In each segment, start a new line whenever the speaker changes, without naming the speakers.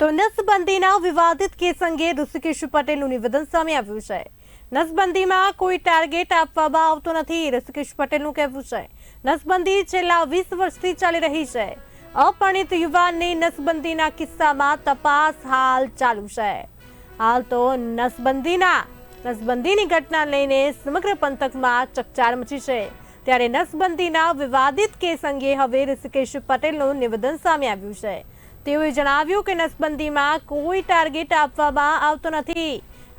તો નસબંધીના વિવાદિત કેસ અંગે ઋષિકેશ પટેલનું નિવેદન સામે આવ્યું છે. નસબંધીમાં કોઈ ટાર્ગેટ આપવામાં આવતો નથી, ઋષિકેશ પટેલનું કહેવું છે. નસબંધી છેલ્લા વીસ વર્ષથી ચાલી રહી છે. અપરિણિત યુવાનની નસબંધીના કિસ્સામાં તપાસ હાલ ચાલુ છે. હાલ તો નસબંધીના, નસબંધીની ઘટના લઈને સમગ્ર પંથકમાં ચકચાર મચી છે. ત્યારે નસબંધીના વિવાદિત કેસ અંગે હવે ઋષિકેશ પટેલનું નિવેદન સામે આવ્યું છે. તેઓએ જણાવ્યું કે નસબંધીમાં કોઈ ટાર્ગેટ આપવામાં આવતો નથી.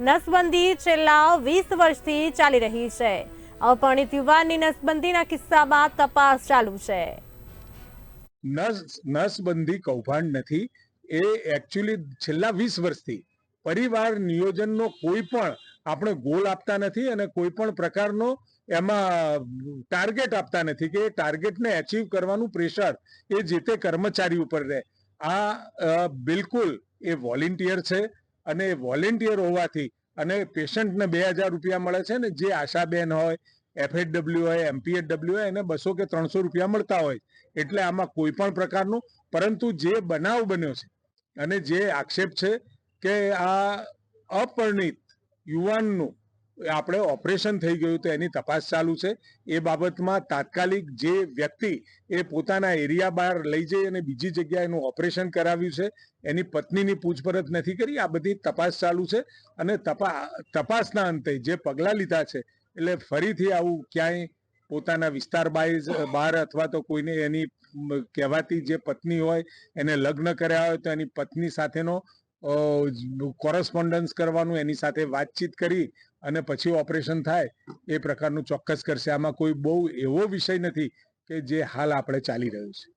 નસબંધી છેલ્લા વીસ વર્ષથી ચાલી રહી છે. અપરિણિત યુવાનની નસબંધીના કિસ્સામાં તપાસ ચાલુ છે.
નસ, નસબંધી કૌભાંડ નથી. એ એકચ્યુઅલી છેલ્લા વીસ વર્ષથી પરિવાર નિયોજનનો કોઈ પણ આપણે ગોલ આપતા નથી અને કોઈ પણ પ્રકારનો એમાં ટાર્ગેટ આપતા નથી કે ટાર્ગેટને એચીવ કરવાનું પ્રેશર એ જે તે કર્મચારી ઉપર રહે. આ બિલકુલ એ વોલેન્ટિયર છે અને વોલેન્ટિયર હોવાથી અને પેશન્ટને બે હજાર રૂપિયા મળે છે ને જે આશાબેન હોય એફએચડબલ્યુ હોય એમપીએચડબલ્યુ હોય, એને બસો કે ત્રણસો રૂપિયા મળતા હોય. એટલે આમાં કોઈ પણ પ્રકારનું, પરંતુ જે બનાવ બન્યો છે અને જે આક્ષેપ છે કે આ અપરિણિત યુવાનનું આપણે ઓપરેશન થઈ ગયું તો એની તપાસ ચાલુ છે. એ બાબતમાં તાત્કાલિક જે વ્યક્તિ એ પોતાના એરિયા બહાર લઈ જઈ અને બીજી જગ્યાએ એનું ઓપરેશન કરાવ્યું છે, એની પત્નીની પૂછપરછ નથી કરી, આ બધી તપાસ ચાલુ છે અને તપા, તપાસના અંતે જે પગલાં લીધા છે, એટલે ફરીથી આવું ક્યાંય પોતાના વિસ્તાર બાઈઝ બહાર અથવા તો કોઈને એની કહેવાતી જે પત્ની હોય, એને લગ્ન કર્યા હોય તો એની પત્ની સાથેનો કોરસ્પોન્ડન્સ કરવાનું, એની સાથે વાતચીત કરી અને પછી ઓપરેશન થાય, એ પ્રકારનું ચોક્કસ કરશે. આમાં કોઈ બહુ એવો વિષય નથી કે જે હાલ આપણે ચાલી રહ્યો છે.